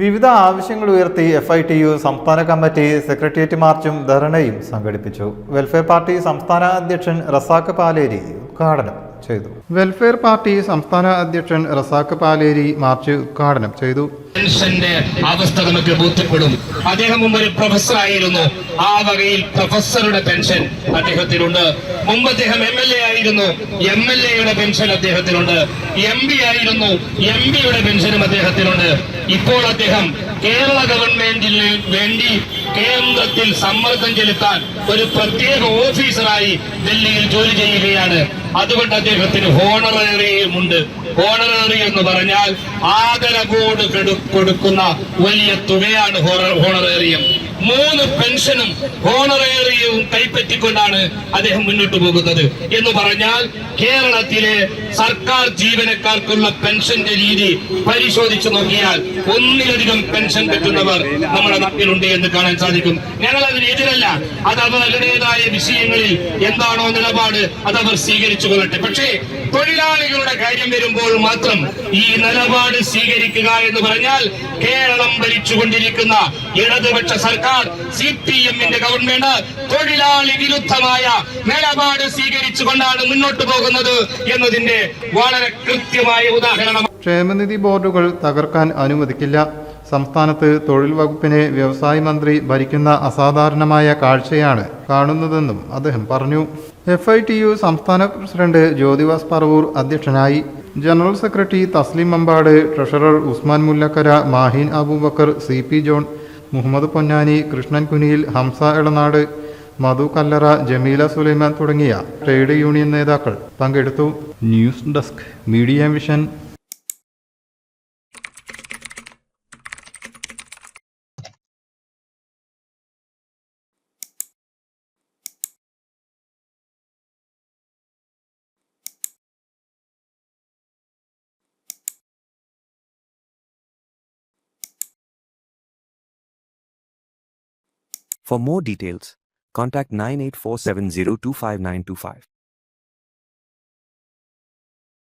വിവിധ ആവശ്യങ്ങൾ ഉയർത്തി എഫ് ഐ ടി യു സംസ്ഥാന കമ്മിറ്റി സെക്രട്ടേറിയറ്റ് മാർച്ചും ധർണയും സംഘടിപ്പിച്ചു. വെൽഫെയർ പാർട്ടി സംസ്ഥാന അധ്യക്ഷൻ റസാഖ് പാലേരി ഉദ്ഘാടനം. ചെയ്തു. വെൽഫെയർ പാർട്ടി സംസ്ഥാന അധ്യക്ഷൻ റസാഖ് പാലേരി മാർച്ച് ഉദ്ഘാടനം ചെയ്തു. അവസ്ഥ നമുക്ക് ബോധ്യപ്പെടും. അദ്ദേഹം മുമ്പ് ഒരു പ്രൊഫസർ ആയിരുന്നു. ആ വകയിൽ പ്രൊഫസറുടെ പെൻഷൻ അദ്ദേഹത്തിനുണ്ട്. മുമ്പ് അദ്ദേഹം എം എൽ എ ആയിരുന്നു. എം എൽ എയുടെ പെൻഷൻ അദ്ദേഹത്തിനുണ്ട്. എം പി ആയിരുന്നു. എം പിയുടെ പെൻഷനും അദ്ദേഹത്തിനുണ്ട്. ഇപ്പോൾ അദ്ദേഹം കേരള ഗവൺമെന്റിന് വേണ്ടി കേന്ദ്രത്തിൽ സമ്മർദ്ദം ചെലുത്താൻ ഒരു പ്രത്യേക ഓഫീസറായി ഡൽഹിയിൽ ജോലി ചെയ്യുകയാണ്. അതുകൊണ്ട് അദ്ദേഹത്തിന് ഹോണറേറിയുമുണ്ട്. ഹോണററി എന്ന് പറഞ്ഞാൽ ആദരവോട് കൊടുക്കുന്ന വലിയ തുകയാണ് ഹോണ- ഹോണറേറിയം. മൂന്ന് പെൻഷനും ഹോണറേറിയവും കൈപ്പറ്റിക്കൊണ്ടാണ് അദ്ദേഹം മുന്നോട്ട് പോകുന്നത്. എന്ന് പറഞ്ഞാൽ കേരളത്തിലെ സർക്കാർ ജീവനക്കാർക്കുള്ള പെൻഷന്റെ രീതി പരിശോധിച്ചു നോക്കിയാൽ ഒന്നിലധികം പെൻഷൻ കിട്ടുന്നവർ നമ്മുടെ നാട്ടിലുണ്ട് എന്ന് കാണാൻ സാധിക്കും. ഞങ്ങൾ അതിന് എതിരല്ല. അത് അവരുടേതായ വിഷയങ്ങളിൽ എന്താണോ നിലപാട് അത് അവർ സ്വീകരിച്ചു കൊള്ളട്ടെ. പക്ഷേ തൊഴിലാളികളുടെ കാര്യം വരുമ്പോൾ മാത്രം ഈ നിലപാട് സ്വീകരിക്കുക എന്ന് പറഞ്ഞാൽ കേരളം ഭരിച്ചുകൊണ്ടിരിക്കുന്ന ഇടതുപക്ഷ സർക്കാർ സി പി എമ്മിന്റെ ഗവൺമെന്റ് തൊഴിലാളി വിരുദ്ധമായ നിലപാട് സ്വീകരിച്ചുകൊണ്ടാണ് മുന്നോട്ട് പോകുന്നത് എന്നതിന്റെ വളരെ കൃത്യമായ ഉദാഹരണം. ക്ഷേമനിധി ബോർഡുകൾ തകർക്കാൻ അനുവദിക്കില്ല. സംസ്ഥാനത്ത് തൊഴിൽ വകുപ്പിനെ വ്യവസായ മന്ത്രി ഭരിക്കുന്ന അസാധാരണമായ കാഴ്ചയാണ് കാണുന്നതെന്നും അദ്ദേഹം പറഞ്ഞു. എഫ് ഐ ടി യു സംസ്ഥാന പ്രസിഡന്റ് ജ്യോതിവാസ് പറവൂർ അധ്യക്ഷനായി. General secretary Thaslim Ambad treasurer Usman Mullakkara Maheen Abubakar C P John Muhammad Ponnani Krishnan Kuniyil Hamza Elanad Madhu Kallara Jameela Sulaiman തുടങ്ങിയ ട്രേഡ് യൂണിയൻ നേതാക്കൾ പങ്കെടുത്തു. News desk media vision. For more details, contact 9847025925.